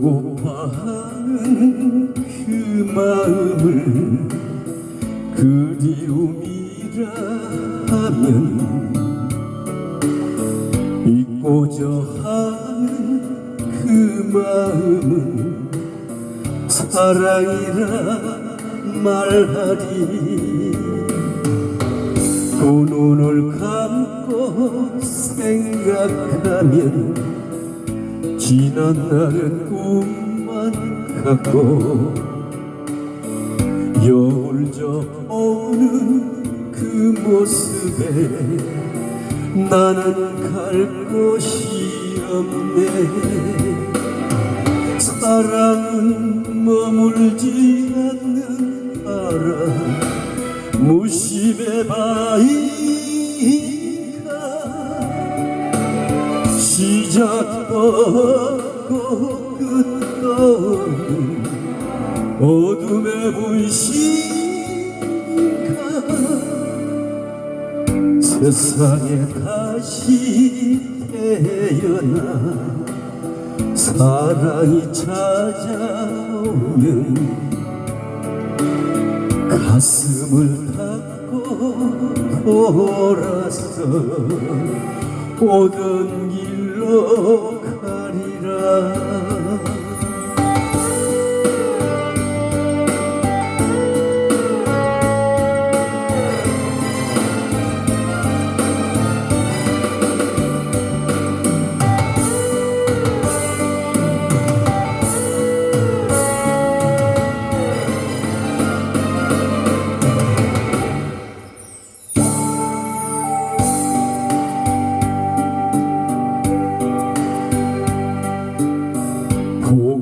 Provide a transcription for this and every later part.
보고파하는 그 마음을 그리움이라 하면 잊고자 하는 그 마음은 사랑이라 말하리. 두 눈을 감고 생각하면 지난 날은 꿈만 같고 여울 져 오는 그 모습에 나는 갈 곳이 없네. 사랑은 머물지 않는 바람 무심의 바위 어둠의 분신가 세상에 다시 태어나 사랑이 찾아오면 가슴을 닫고 돌아서 오던 길 로 가리라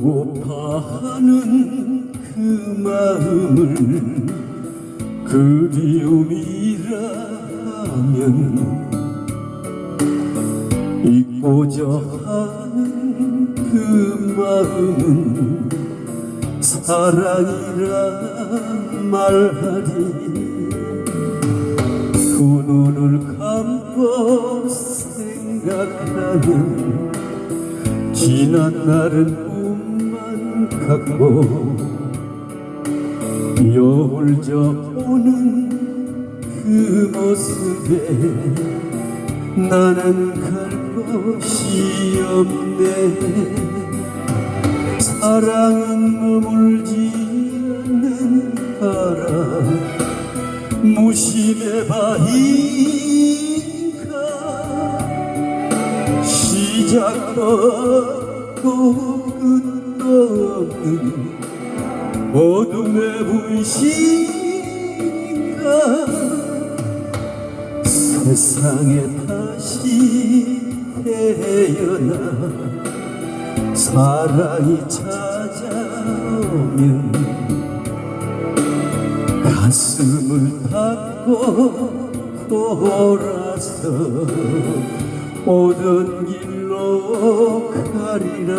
보고파하는 그 마음을 그리움이라 하면 잊고자 하는 그 마음은 사랑이라 말하리. 두 눈을 감고 생각하면 지난 날은 꿈만 같고 여울 져 오는 그 모습에 나는 갈 곳이 없네. 사랑은 머물지 않는 바람 무심의 바위가 시작도 없고 끝도 없는 어둠의 분신가? 세상에 다시 태어나 사랑이 찾아오면 가슴을 닫고 돌아서 오던 길로 가리라